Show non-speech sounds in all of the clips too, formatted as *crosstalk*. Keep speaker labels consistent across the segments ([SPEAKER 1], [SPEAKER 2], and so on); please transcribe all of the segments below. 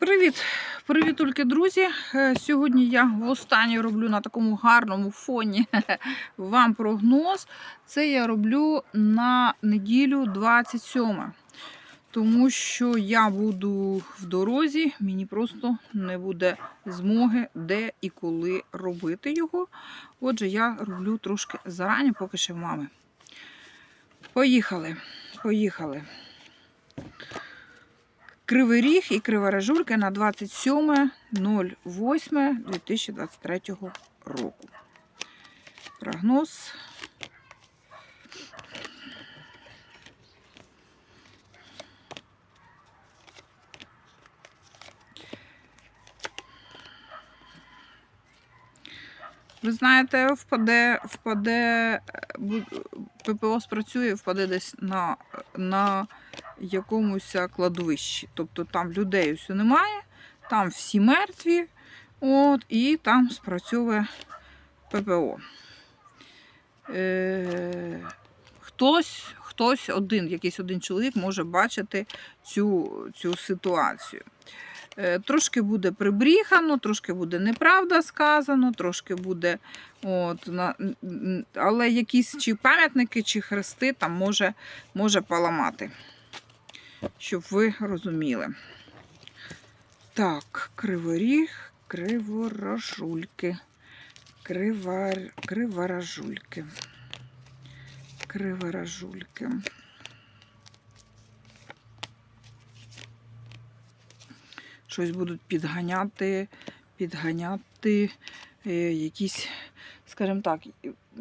[SPEAKER 1] Привіт! Привіт, тільки друзі. Е, Сьогодні я востаннє роблю на такому гарному фоні *laughs* вам прогноз. Це я роблю на неділю 27. Тому що я буду в дорозі, мені просто не буде змоги, де і коли робити його. Отже, я роблю трошки зарані, поки ще в мами. Поїхали. Поїхали. Кривий Ріг і Криворожулька на 27.08.2023 року. Прогноз. Ви знаєте, впаде, впаде, е, ППО спрацює, впаде десь на, на якомусь кладовищі. Тобто там людей усього немає, там всі мертві, от, і там спрацьовує ППО. Е, хтось, хтось один, якийсь один чоловік може бачити цю, цю ситуацію. Е, Трошки буде прибріхано, трошки буде неправда сказано, трошки буде. От, на, але якісь чи пам'ятники, чи хрести там може, може поламати. Щоб ви розуміли. Так, криворіг, криворожульки. Кривар, криворожульки. Криворожульки. щось будуть підганяти, підганяти е, якісь, скажімо так,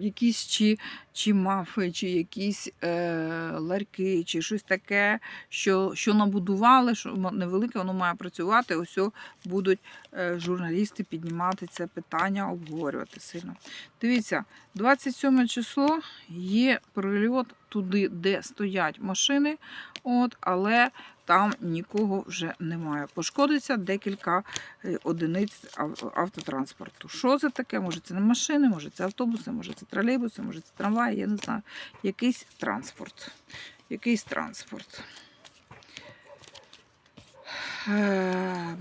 [SPEAKER 1] якісь чи, чи мафи, чи якісь е, ларьки, чи щось таке, що, що набудували, що невелике, воно має працювати. Ось будуть е, журналісти піднімати це питання, обговорювати сильно. Дивіться, 27 число є прильот туди, де стоять машини, от, але там нікого вже немає. Пошкодиться декілька е, одиниць автотранспорту. Що це таке? Може це не машини, може це автобуси, може це тролейбуси, може це трамваї, я не знаю. Якийсь транспорт. Якийсь транспорт. Е,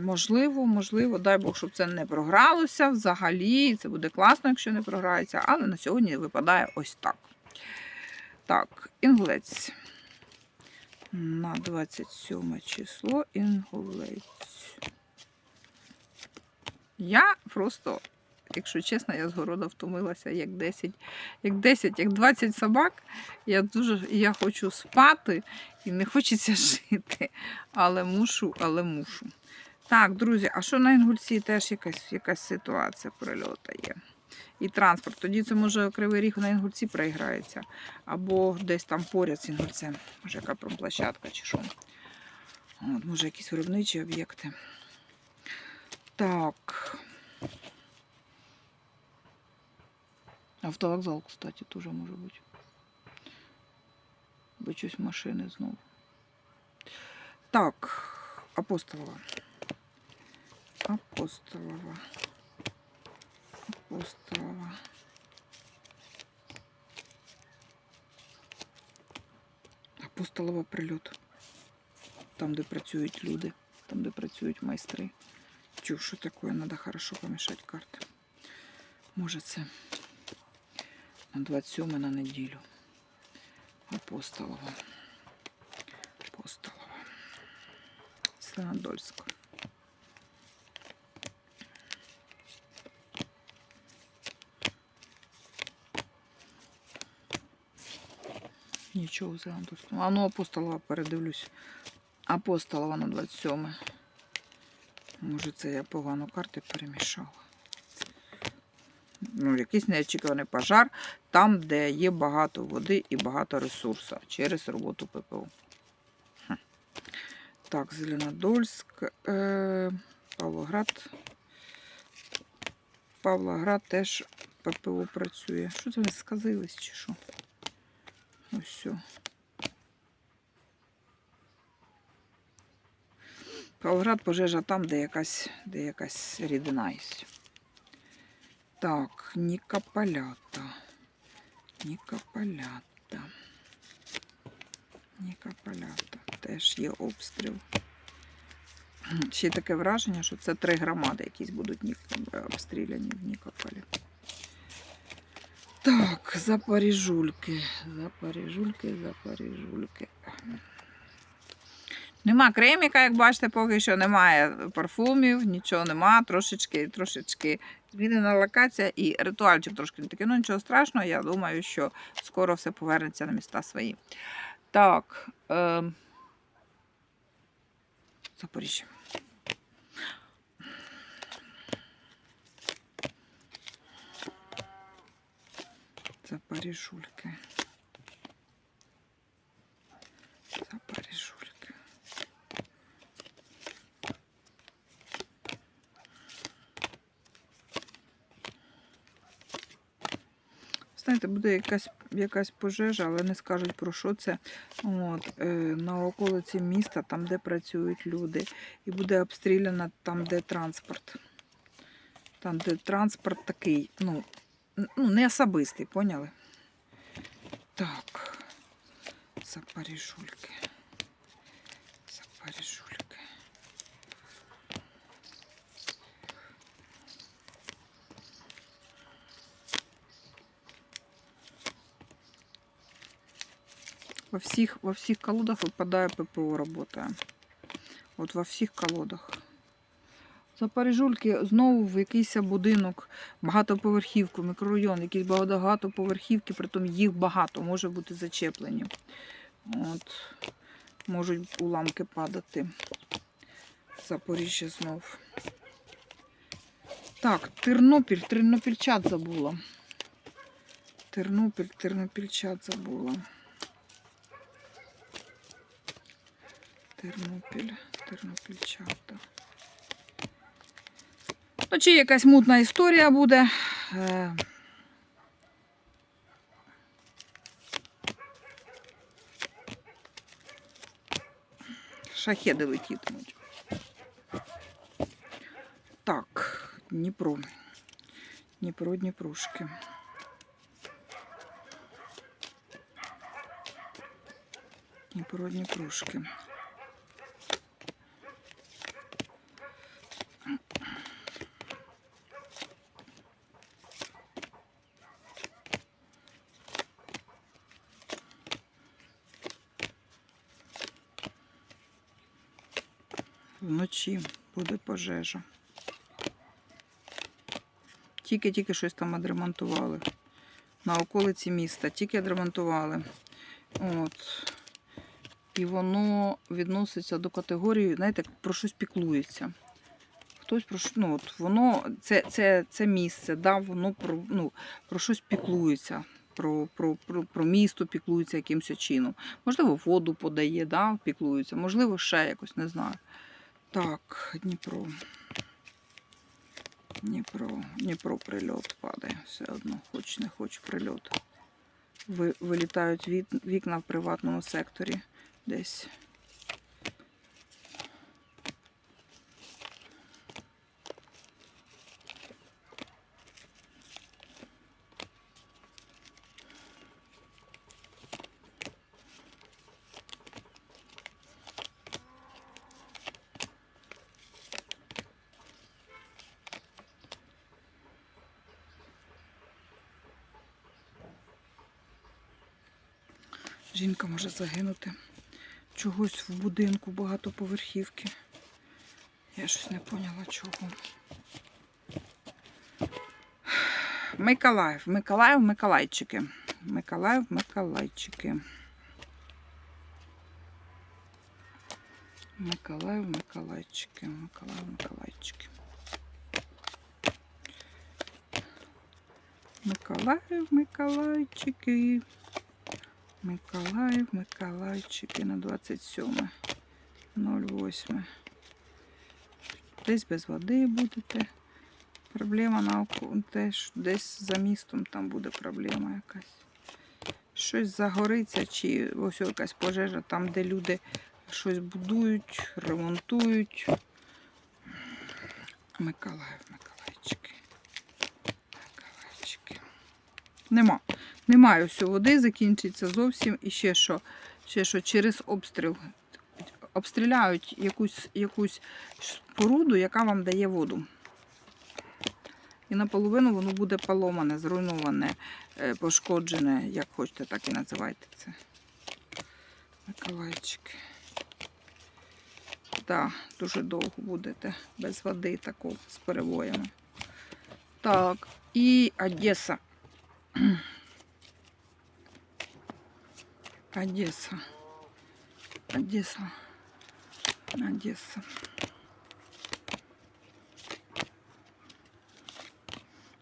[SPEAKER 1] можливо, можливо, дай Бог, щоб це не програлося взагалі. Це буде класно, якщо не програється, але на сьогодні випадає ось так. Так, інгулець. На 27 число інгулець. Я просто, якщо чесно, я з города втомилася як 10, як 10, як 20 собак. Я дуже я хочу спати і не хочеться *laughs* жити. Але мушу, але мушу. Так, друзі, а що на інгульці теж якась, якась ситуація прильота є. І транспорт. Тоді це може кривий ріг на інгульці проіграється. Або десь там поряд з інгульцем. Може, яка промплощадка чи що. От, може, якісь виробничі об'єкти. Так. Автовокзал, кстати, теж може бути. Бо щось машини знову. Так, апостолова. Апостолова. Апостолова. Апостолова прильот. Там, де працюють люди, там, де працюють майстри. Чу, що таке? Треба хорошо помішати карти. Може це на 27 на неділю. Апостолова. Апостолова. Зеленодольська. Нічого в Зеленодольському. А ну апостолова передивлюсь. Апостолова на 27. Може, це я погано карти перемішала. Ну, якийсь неочікуваний пожар там, де є багато води і багато ресурсу через роботу ППО. Хм. Так, Зеленодольськ, е, Павлоград. Павлоград теж ППО працює. Що це вони сказились чи що? Ось все. Павлоград пожежа там, де якась, де якась рідина є. Так, Нікополята. Нікополята. Нікополята. Теж є обстріл. Ще таке враження, що це три громади якісь будуть обстріляні в Нікополі. Так, запоріжульки, запоріжульки, запоріжульки. Нема креміка, як бачите, поки що немає парфумів, нічого нема, трошечки, трошечки змінена локація і ритуальчик трошки не такий. Ну нічого страшного, я думаю, що скоро все повернеться на міста свої. Так. Е... Запоріжжя. Запоріжульки. Запоріжульки. Знаєте, буде якась, якась пожежа, але не скажуть про що це. От, е, на околиці міста, там, де працюють люди. І буде обстріляно там, де транспорт. Там, де транспорт такий, ну, ну не особистий, поняли? Так. Запоріжульки. Запоріжульки. Во всіх, во всіх колодах випадає ППО работає. От во всіх колодах. Запоріжульки знову в якийсь будинок, багатоповерхівку, мікрорайон, якісь багатоповерхівки, притом їх багато, може бути зачеплені. От. Можуть уламки падати. Запоріжжя знов. Так, Тернопіль, Тернопільчат забула. Тернопіль, Тернопільчат забула. Тернопіль, Тернопільчата. Ну, чи якась мутна історія буде. Е, Шахеди летітимуть. Так, Дніпро. Дніпро, Дніпрушки. Дніпро, Дніпрушки. Вночі буде пожежа. Тільки-тільки щось там відремонтували. На околиці міста, тільки відремонтували. От. І воно відноситься до категорії, знаєте, про щось піклується. Хтось про ну, от воно, це, це, це місце, да, воно про, ну, про щось піклується. Про, про, про, про місто піклується якимось чином. Можливо, воду подає, да, піклується, можливо, ще якось, не знаю. Так, Дніпро. Дніпро, Дніпро прильот падає. Все одно, хоч не хоч прильот. Ви, вилітають вікна в приватному секторі десь. Жінка може загинути чогось в будинку багатоповерхівки. Я щось не поняла чого. Миколаїв, Миколаїв, Миколайчики. Миколаїв, Миколайчики. Миколаїв, Миколайчики. Миколаїв, Миколайчики. Миколаїв, Миколайчики. Миколаїв, Миколайчики на 27. 08. Десь без води будете. Проблема на оку- теж десь за містом там буде проблема якась. Щось загориться, чи ось якась пожежа там, де люди щось будують, ремонтують. Миколаїв, Миколайчики. Миколайчики. Нема. Немає всього води, закінчиться зовсім. І ще що, ще що через обстріл обстріляють якусь, якусь споруду, яка вам дає воду. І наполовину воно буде поломане, зруйноване, е, пошкоджене, як хочете, так і називайте це. Миколайчики. Так, дуже довго будете без води такого з перебоями. Так, і Одеса. Одеса. Одеса. Одеса.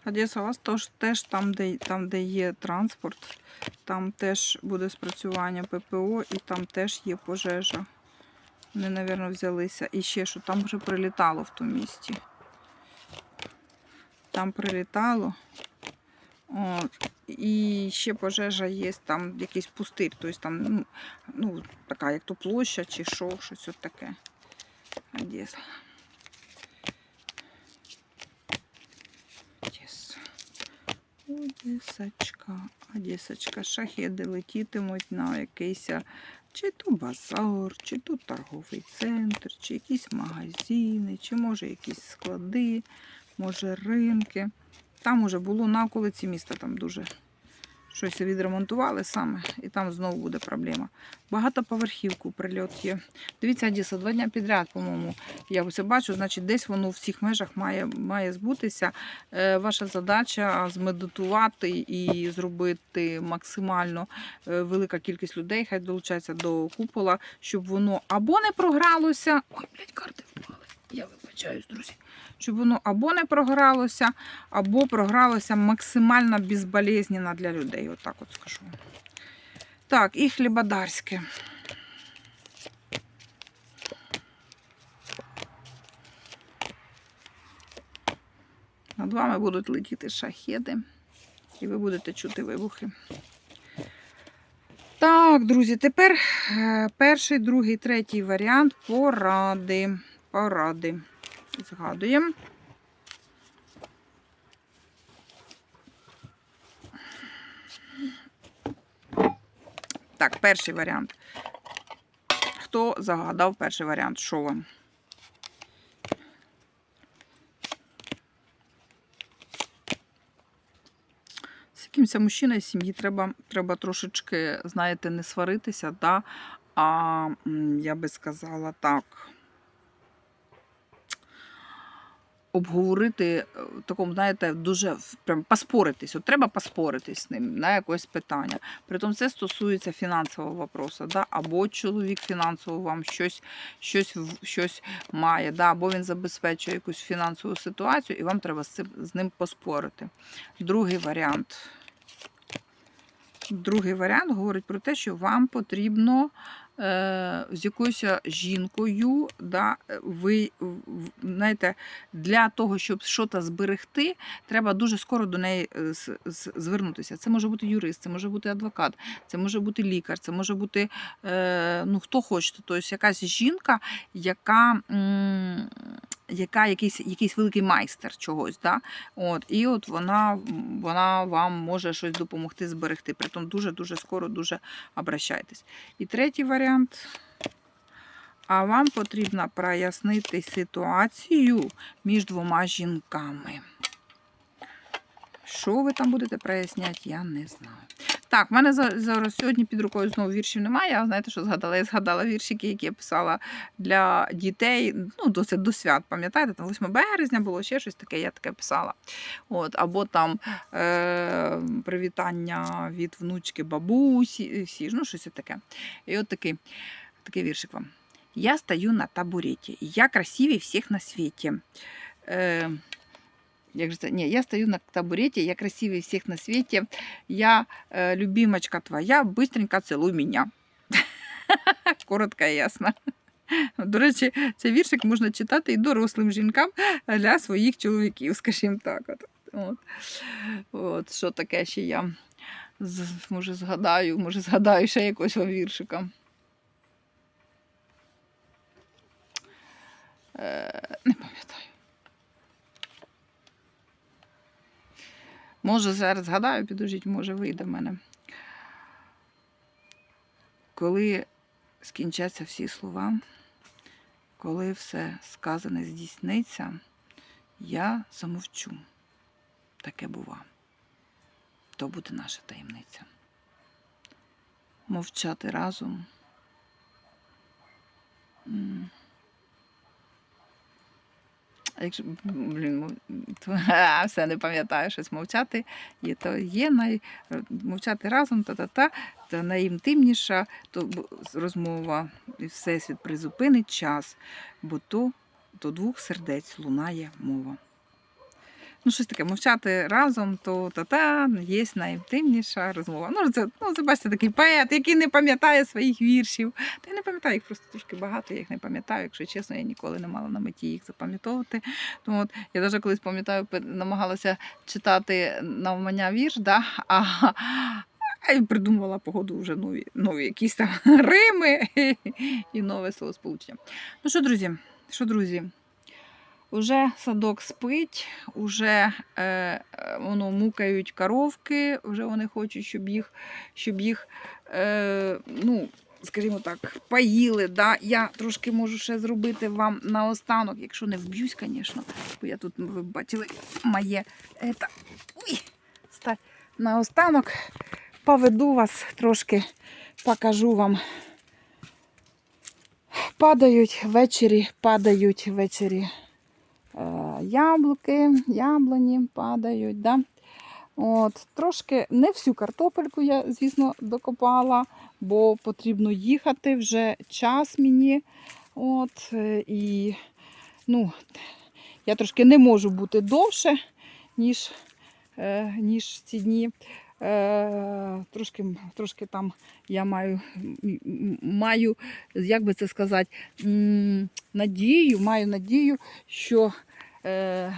[SPEAKER 1] Одеса у вас теж, теж там, де, там, де є транспорт, там теж буде спрацювання ППО і там теж є пожежа. Вони, мабуть, взялися. І ще що там вже прилітало в тому місті. Там прилітало. І ще пожежа є, там якийсь пустир, тобто там ну, ну, така, як то площа чи що, щось от таке. Одеса. Одесочка, Одесочка. Шахеди летітимуть на якийсь чи то базар, чи то торговий центр, чи якісь магазини, чи може якісь склади, може ринки. Там уже було на околиці міста, там дуже щось відремонтували саме, і там знову буде проблема. Багатоповерхівку прильот є. Дивіться, Одеса, два дня підряд, по-моєму, я це бачу, значить, десь воно в цих межах має, має збутися. Е, ваша задача змедитувати і зробити максимально е, велика кількість людей, хай долучається до купола, щоб воно або не програлося. Ой, блядь, карти впали. Я вибачаюсь, друзі. Щоб воно або не програлося, або програлося максимально безболезненно для людей. Отак от скажу. Так, і хлібодарське. Над вами будуть летіти шахеди, і ви будете чути вибухи. Так, друзі, тепер е, перший, другий, третій варіант поради. Поради. Згадуємо. Так, перший варіант. Хто загадав перший варіант? Що вам? З якимось мужчиною сім'ї треба, треба трошечки, знаєте, не сваритися, да? а я би сказала так. Обговорити е, в такому, знаєте, дуже прям поспоритись. От треба поспоритись з ним на якесь питання. Притом це стосується фінансового вопросу, да? або чоловік фінансово вам щось, щось, щось має, да? або він забезпечує якусь фінансову ситуацію, і вам треба з, цим, з ним поспорити. Другий варіант. Другий варіант говорить про те, що вам потрібно з якоюсь жінкою, да, ви в- знаєте, для того, щоб щось зберегти, треба дуже скоро до неї е, звернутися. Це може бути юрист, це може бути адвокат, це може бути лікар, це може бути е, ну, хто хоче. Тобто якась жінка, яка, яка якийсь, якийсь великий майстер чогось. Да? От, і от вона, вона вам може щось допомогти зберегти. Притом дуже-дуже скоро дуже обращайтесь. І третій варіант. А вам потрібно прояснити ситуацію між двома жінками. Що ви там будете проясняти, я не знаю. Так, в мене зараз сьогодні під рукою знову віршів немає. Я знаєте, що згадала? Я згадала віршики, які я писала для дітей. Ну, досить до свят, пам'ятаєте, там 8 березня було ще щось таке, я таке писала. От, або там е- привітання від внучки бабусі, всі ж, ну, щось таке. І от такий, такий віршик вам. Я стою на табуреті, я красивее всіх на світі. Е, як же? Ні, я стою на табуреті, я красивее всіх на світі. Я е, любимочка твоя, быстренько целуй меня. *laughs* Коротко і ясно. До речі, цей віршик можна читати і дорослим жінкам для своїх чоловіків, скажімо так. От, от. от що таке ще я може згадаю, може згадаю ще якогось віршика. Не Може, зараз згадаю, підождіть, може, вийде в мене. Коли скінчаться всі слова, коли все сказане здійсниться, я замовчу. Таке бува. То буде наша таємниця. Мовчати разом. Якщо, блін, то, *laughs* а, все не пам'ятаю щось мовчати, і то є най, мовчати разом, та-та-та, та найінтимніша то розмова, і всесвіт призупинить час, бо то до двох сердець лунає мова. Ну, щось таке, мовчати разом, то та-та, є найінтимніша розмова. Ну, це, ну, це бачите, такий поет, який не пам'ятає своїх віршів. Та я не пам'ятаю, їх просто трошки багато, я їх не пам'ятаю. Якщо чесно, я ніколи не мала на меті їх запам'ятовувати. Тому от, я навіть колись пам'ятаю, намагалася читати навмання вірш, да? а, а і придумувала погоду вже нові, нові якісь там *laughs* рими і нове словосполучення. Ну що, друзі, що, друзі? Уже садок спить, уже е, е, воно мукають коровки, вже вони хочуть, щоб їх, щоб їх е, ну, скажімо так, поїли. Да? Я трошки можу ще зробити вам наостанок, якщо не вб'юсь, звісно, бо я тут, ви бачили, моє ета. Наостанок поведу вас трошки, покажу вам. Падають ввечері, падають ввечері яблуки, яблуні падають. Да? От, трошки не всю картопельку я, звісно, докопала, бо потрібно їхати вже час мені. От, е, і ну, я трошки не можу бути довше, ніж, е, ніж ці дні. Е, трошки, трошки там я маю, маю, як би це сказати, надію, маю надію, що е,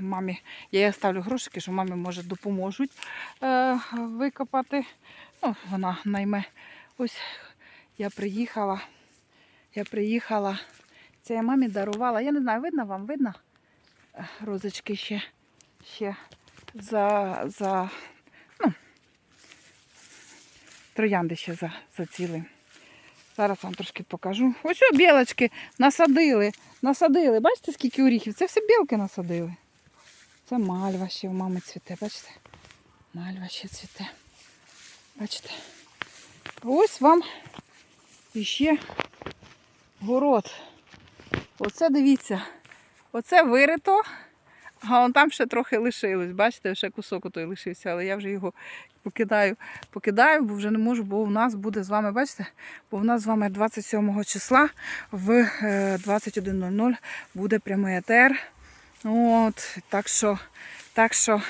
[SPEAKER 1] мамі, я ставлю грошики, що мамі може допоможуть е, викопати. Ну, вона найме. Ось я приїхала. Я приїхала. Це я мамі дарувала. Я не знаю, видно вам, видно? Розочки ще, ще за, за троянди ще за, заціли. Зараз вам трошки покажу. Ось білочки насадили, насадили. Бачите, скільки оріхів? Це все білки насадили. Це мальва ще у мами цвіте, бачите? Мальва ще цвіте. Бачите? Ось вам іще город. Оце дивіться. Оце вирито, а вон там ще трохи лишилось. Бачите, ще кусок той лишився, але я вже його покидаю, покидаю, бо вже не можу, бо у нас буде з вами, бачите, бо у нас з вами 27 числа в е, 21.00 буде прямий етер. От, так що, так що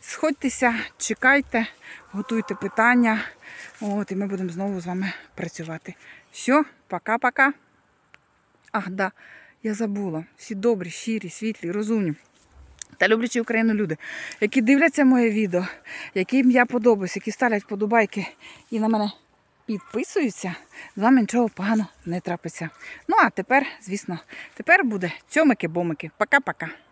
[SPEAKER 1] сходьтеся, чекайте, готуйте питання. От, і ми будемо знову з вами працювати. Все, пока-пока. Ах, да, я забула. Всі добрі, щирі, світлі, розумні. Та люблячі Україну люди, які дивляться моє відео, яким я подобаюсь, які ставлять подобайки і на мене підписуються, з вами нічого поганого не трапиться. Ну а тепер, звісно, тепер буде цьомики-бомики. Пока-пока.